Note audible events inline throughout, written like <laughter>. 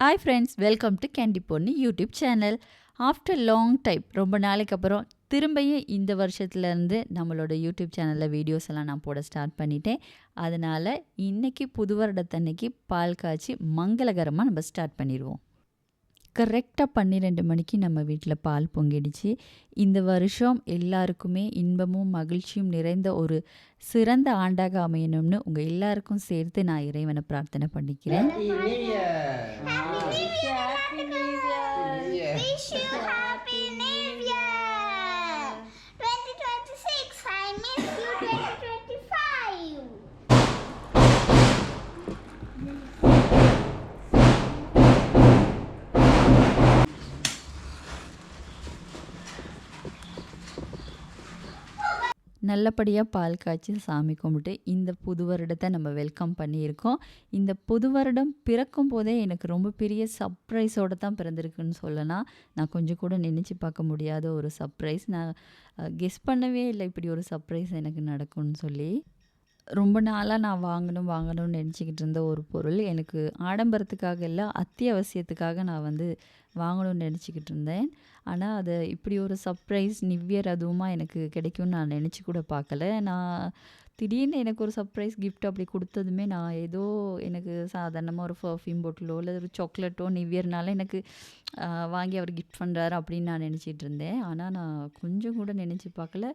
Hi friends welcome to candy பொண்ணு YouTube channel after long time ரொம்ப நாளைக்கு அப்புறம் திரும்பியும் இந்த வருஷத்துலேருந்து நம்மளோட யூடியூப் சேனலில் வீடியோஸ் எல்லாம் நான் போட ஸ்டார்ட் பண்ணிட்டேன். அதனால் இன்னைக்கு புது வருடத்தன்னைக்கு பால் காய்ச்சி மங்களகரமாக நம்ம ஸ்டார்ட் பண்ணிடுவோம். கரெக்டாக பன்னிரெண்டு மணிக்கு நம்ம வீட்டில் பால் பொங்கிடுச்சு இந்த வருஷம் எல்லாருக்குமே இன்பமும் மகிழ்ச்சியும் நிறைந்த ஒரு சிறந்த ஆண்டாக அமையணும்னு உங்கள் எல்லாருக்கும் சேர்த்து நான் இறைவனை பிரார்த்தனை பண்ணிக்கிறேன் Happy New Year! Happy New Year! Wish you Happy New Year! நல்லபடியாக பால் காய்ச்சி சாமி கும்பிட்டு இந்த புது வருடத்தை நம்ம வெல்கம் பண்ணியிருக்கோம். இந்த புது வருடம் பிறக்கும் போதே எனக்கு ரொம்ப பெரிய சர்ப்ரைஸோடு தான் பிறந்திருக்குன்னு சொல்லலாம். நான் கொஞ்சம் கூட நினச்சி பார்க்க முடியாத ஒரு சர்ப்ரைஸ் நான் கெஸ் பண்ணவே இல்லை இப்படி ஒரு சர்ப்ரைஸ் எனக்கு நடக்கும்னு சொல்லி. ரொம்ப நாளாக நான் வாங்கணும் வாங்கணும்னு நினச்சிக்கிட்டு இருந்த ஒரு பொருள் எனக்கு ஆடம்பரத்துக்காக இல்லை அத்தியாவசியத்துக்காக நான் வந்து வாங்கணும்னு நினச்சிக்கிட்டு இருந்தேன். ஆனால் அது இப்படி ஒரு சர்ப்ரைஸ் நிவ்யர் அதுவுமா எனக்கு கிடைக்கும்னு நான் நினச்சி கூட பார்க்கல. நான் திடீர்னு எனக்கு ஒரு சர்ப்ரைஸ் கிஃப்ட் அப்படி கொடுத்ததுமே நான் ஏதோ எனக்கு சாதாரணமாக ஒரு பர்ஃப்யூம் பொட்டிலோ இல்லை ஒரு சாக்லேட்டோ நிவ்யர்னால எனக்கு வாங்கி அவர் கிஃப்ட் பண்ணுறாரு அப்படின்னு நான் நினச்சிட்டு இருந்தேன். ஆனால் நான் கொஞ்சம் கூட நினச்சி பார்க்கல.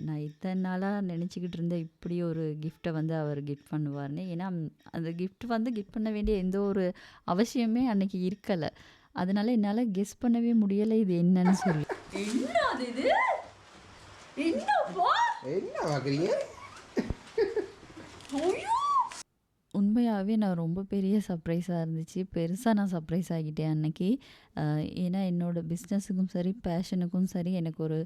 நான் இத்தனை நாளாக நினச்சிக்கிட்டு இருந்த இப்படி ஒரு கிஃப்ட்டை வந்து அவர் கிஃப்ட் பண்ணுவார்னு ஏன்னா அந்த gift வந்து கிஃப்ட் பண்ண வேண்டிய எந்த ஒரு அவசியமே அன்னைக்கு இருக்கலை. அதனால என்னால் கெஸ் பண்ணவே முடியலை இது என்னன்னு சொல்லி. <laughs> என்ன இது? என்ன பார்க்குறீங்க உண்மையாகவே நான் ரொம்ப பெரிய சர்ப்ரைஸாக இருந்துச்சு. பெருசாக நான் சர்ப்ரைஸ் ஆகிட்டேன் அன்னைக்கு. ஆஹ் ஏன்னா என்னோடய பிஸ்னஸுக்கும் சரி பேஷனுக்கும் சரி எனக்கு ஒரு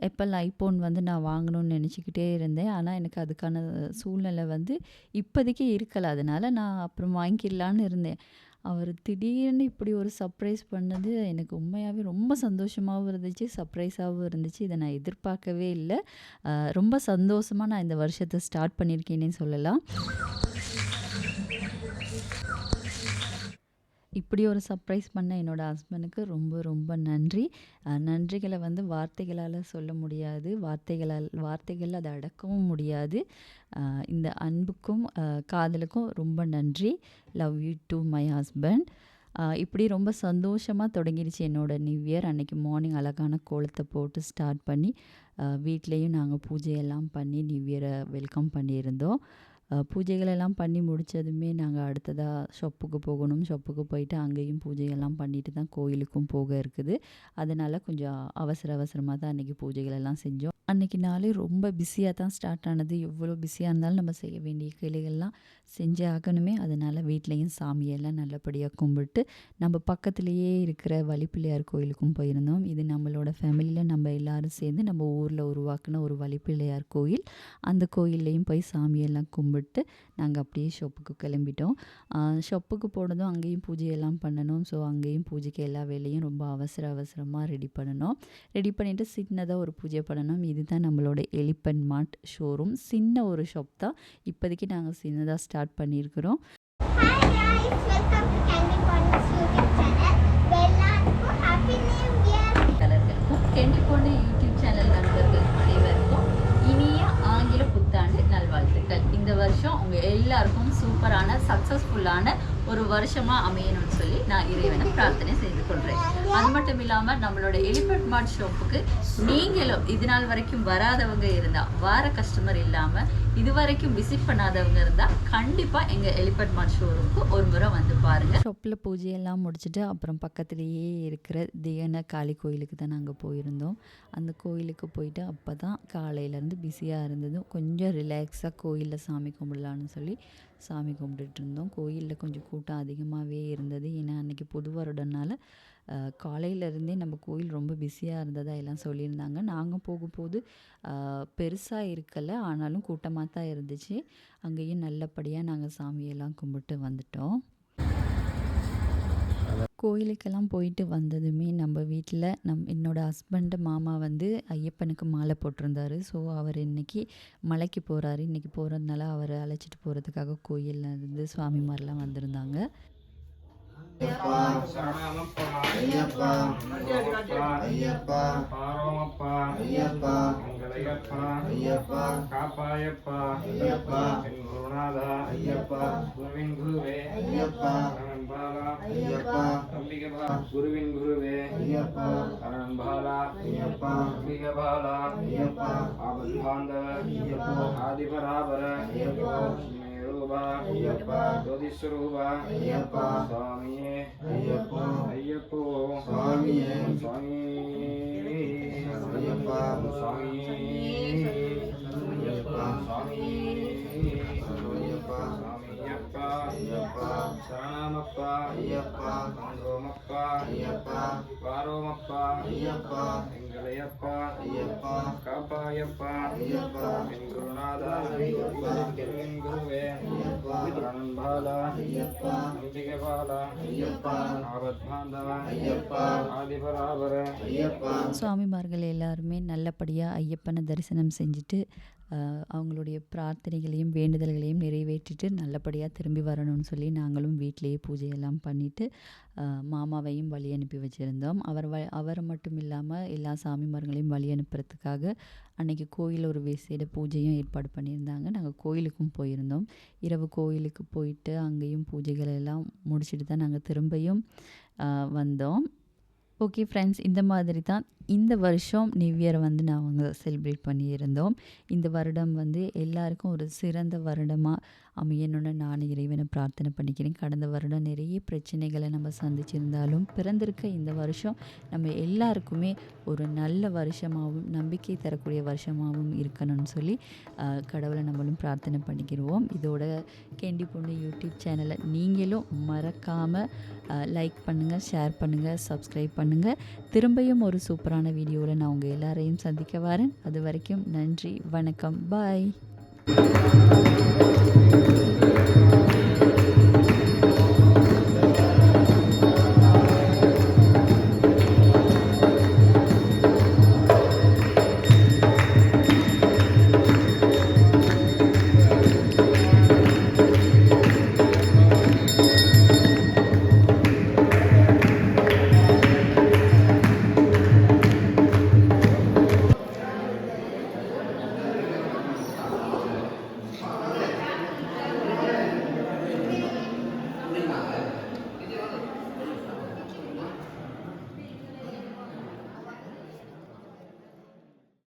எப்பல் ஐபோன் வந்து நான் வாங்கணும்னு நினச்சிக்கிட்டே இருந்தேன். ஆனால் எனக்கு அதுக்கான சூழ்நிலை வந்து இப்போதைக்கு இருக்கலை. அதனால் நான் அப்புறம் வாங்கிடலான்னு இருந்தேன். அவர் திடீர்னு இப்படி ஒரு சர்ப்ரைஸ் பண்ணது எனக்கு உண்மையாகவே ரொம்ப சந்தோஷமாகவும் இருந்துச்சு சர்ப்ரைஸாகவும் இருந்துச்சு. இதை நான் எதிர்பார்க்கவே இல்லை. ரொம்ப சந்தோஷமாக நான் இந்த வருஷத்தை ஸ்டார்ட் பண்ணியிருக்கேனே சொல்லலாம். இப்படி ஒரு சர்ப்ரைஸ் பண்ண என்னோடய ஹஸ்பண்டுக்கு ரொம்ப ரொம்ப நன்றி. நன்றிகளை வந்து வார்த்தைகளால் சொல்ல முடியாது. வார்த்தைகளால் வார்த்தைகள் அதை அடக்கவும் முடியாது. இந்த அன்புக்கும் காதலுக்கும் ரொம்ப நன்றி. Love you to my husband இப்படி ரொம்ப சந்தோஷமாக தொடங்கிடுச்சு என்னோடய நியூ இயர் அன்னைக்கு மார்னிங் அழகான கோலத்தை போட்டு ஸ்டார்ட் பண்ணி வீட்லேயும் நாங்கள் பூஜையெல்லாம் பண்ணி நியூ இயரை வெல்கம் பண்ணியிருந்தோம். பூஜைகளெல்லாம் பண்ணி முடித்ததுமே நாங்கள் அடுத்ததாக ஷொப்புக்கு போகணும். ஷொப்புக்கு போயிட்டு அங்கேயும் பூஜைகள்லாம் பண்ணிட்டு தான் கோயிலுக்கும் போக இருக்குது. அதனால் கொஞ்சம் அவசர அவசரமாக தான் அன்றைக்கி பூஜைகளெல்லாம் செஞ்சோம். அன்றைக்கி நாளே ரொம்ப பிஸியாக தான் ஸ்டார்ட் ஆனது. எவ்வளோ பிஸியாக இருந்தாலும் நம்ம செய்ய வேண்டிய கிளைகள்லாம் செஞ்சே ஆகணுமே. அதனால் வீட்லேயும் சாமியெல்லாம் நல்லபடியாக கும்பிட்டு நம்ம பக்கத்துலேயே இருக்கிற வழிப்பிள்ளையார் கோயிலுக்கும் போயிருந்தோம். இது நம்மளோட ஃபேமிலியில் நம்ம எல்லாரும் சேர்ந்து நம்ம ஊரில் உருவாக்கின ஒரு வழிப்பிள்ளையார் கோயில். அந்த கோயில்லையும் போய் சாமியெல்லாம் கும்பிட்டு நாங்கள் அப்படியே ஷாப்புக்கு கிளம்பிட்டோம். ஷொப்புக்கு போனதும் அங்கேயும் பூஜையெல்லாம் பண்ணணும். ஸோ அங்கேயும் பூஜைக்கு எல்லா வேலையும் ரொம்ப அவசர அவசரமாக ரெடி பண்ணணும். ரெடி பண்ணிவிட்டு சின்னதாக ஒரு பூஜை பண்ணணும். இதுதான் நம்மளோட எலிபன் மார்ட் ஷோரூம் சின்ன ஒரு ஷாப் தான். இப்போதைக்கு நாங்கள் சின்னதாக ஸ்டார்ட் பண்ணியிருக்கிறோம் Hi guys, welcome to Candy Corners YouTube channel. எல்லாருக்கும் Happy New Year! கலர்களுக்கும் கெண்டி பொண்ணு யூடியூப் சேனல் நண்பர்கள் அனைவருக்கும் இனிய ஆங்கில புத்தாண்டு நல்வாழ்த்துக்கள் இந்த வருஷம் உங்கள் எல்லாருக்கும் சூப்பரான சக்ஸஸ்ஃபுல்லான ஒரு வருஷமாக அமையணும்னு சொல்லி நான் இறைவனை பிரார்த்தனை செய்து கொள்கிறேன் அது மட்டும் இல்லாமல் நம்மளோட எலிபெட் மார்ட் ஷாப்புக்கு நீங்களும் இது நாள் வரைக்கும் வராதவங்க இருந்தால் வார கஸ்டமர் இல்லாமல் இது வரைக்கும் விசிட் பண்ணாதவங்க இருந்தால் கண்டிப்பாக எங்கள் எலிபெட் மார்ட் ஷோரூமுக்கு ஒரு முறை வந்து பாருங்கள் ஷாப்பில் பூஜையெல்லாம் முடிச்சுட்டு அப்புறம் பக்கத்துலேயே இருக்கிற தியன காளி கோயிலுக்கு தான் நாங்கள் போயிருந்தோம். அந்த கோயிலுக்கு போயிட்டு அப்போ தான் காலையிலேருந்து பிஸியாக இருந்ததும் கொஞ்சம் ரிலாக்ஸாக கோயிலில் சாமி கும்பிடலான்னு சொல்லி சாமி கும்பிட்டுட்டு இருந்தோம். கோயிலில் கொஞ்சம் கூட்டம் அதிகமாகவே இருந்தது. ஏன்னா அன்றைக்கி புது வருடம்னால காலையிலேருந்தே நம்ம கோயில் ரொம்ப பிஸியாக இருந்ததா எல்லாம் சொல்லியிருந்தாங்க. நாங்கள் போகும்போது பெருசாக இருக்கலை. ஆனாலும் கூட்டமாக தான் இருந்துச்சு. அங்கேயும் நல்லபடியாக நாங்கள் சாமியெல்லாம் கும்பிட்டு வந்துட்டோம். கோயிலுக்கெல்லாம் போயிட்டு வந்ததுமே நம்ம வீட்டில் நம் என்னோடய ஹஸ்பண்டு மாமா வந்து ஐயப்பனுக்கு மாலை போட்டிருந்தாரு. ஸோ அவர் இன்னைக்கு மலைக்கு போகிறாரு இன்றைக்கி போகிறதுனால அவரை அழைச்சிட்டு போகிறதுக்காக கோயிலில் இருந்து சுவாமிமாரெலாம் வந்திருந்தாங்க. சரணமப்பா ஐயப்பா ஐயப்பா ஐயப்பா பாரோமப்பா ஐயப்பா எங்களையப்பா ஐயப்பா காப்பாயப்பா ஐயப்பா என் குருநாதா ஐயப்பா குருவின் குருவே ஐயப்பா அரணபாலா ஐயப்பா அம்பிகபா குருவின் குருவே ஐயப்பா அரணபாலா ஐயப்பா அம்பிகபாலா ஐயப்பா ஆபத் பாந்தவ ஐயப்பா ஆதிபராபர ஐயப்பா மேரூபா ஐயப்பா ஜோதிஸ்வரூபா ஐயப்பா சுவாமியே ஐயப்பா ஐயப்போ சுவாமியே சுவாமி ஐயப்பா சுவாமி ஐயப்பா சுவாமி ஐயப்பா சுவாமியப்பா ஐயப்பா சரணமப்பா ஐயப்பா அங்கோமப்பா ஐயப்பா பாரோமப்பா சுவாமிமார்கள் எல்லாருமே நல்லபடியாக ஐயப்பனை தரிசனம் செஞ்சுட்டு அவங்களுடைய பிரார்த்தனைகளையும் வேண்டுதல்களையும் நிறைவேற்றிட்டு நல்லபடியாக திரும்பி வரணும்னு சொல்லி நாங்களும் வீட்டிலேயே பூஜையெல்லாம் பண்ணிவிட்டு மாமாவையும் வழி அனுப்பி வச்சுருந்தோம். அவர் வ அவர் மட்டும் இல்லாமல் எல்லா சாமிமார்களையும் வழி அனுப்புறதுக்காக அன்றைக்கி கோயில் ஒரு விசேட பூஜையும் ஏற்பாடு பண்ணியிருந்தாங்க. நாங்கள் கோயிலுக்கும் போயிருந்தோம். இரவு கோயிலுக்கு போயிட்டு அங்கேயும் பூஜைகள் எல்லாம் முடிச்சுட்டு தான் நாங்கள் திரும்பியும் வந்தோம். ஓகே ஃப்ரெண்ட்ஸ் இந்த மாதிரி தான் இந்த வருஷம் நியூ இயரை வந்து நாங்கள் செலிப்ரேட் பண்ணியிருந்தோம். இந்த வருடம் வந்து எல்லாருக்கும் ஒரு சிறந்த வருடமாக அமையணும்னு நான் இறைவனை பிரார்த்தனை பண்ணிக்கிறேன். கடந்த வருடம் நிறைய பிரச்சனைகளை நம்ம சந்திச்சிருந்தாலும் பிறந்திருக்க இந்த வருஷம் நம்ம எல்லாருக்குமே ஒரு நல்ல வருஷமாகவும் நம்பிக்கை தரக்கூடிய வருஷமாகவும் இருக்கணும்னு சொல்லி கடவுளை நம்மளும் பிரார்த்தனை பண்ணிக்கிடுவோம் இதோட கேண்டி பொண்ணு யூடியூப் சேனலை நீங்களும் மறக்காமல் லைக் பண்ணுங்கள் ஷேர் பண்ணுங்கள் சப்ஸ்கிரைப் பண்ணுங்கள் திரும்பியும் ஒரு சூப்பரான வீடியோவில் நான் உங்கள் எல்லாரையும் சந்திக்க வரேன். அது வரைக்கும் நன்றி வணக்கம் பாய்.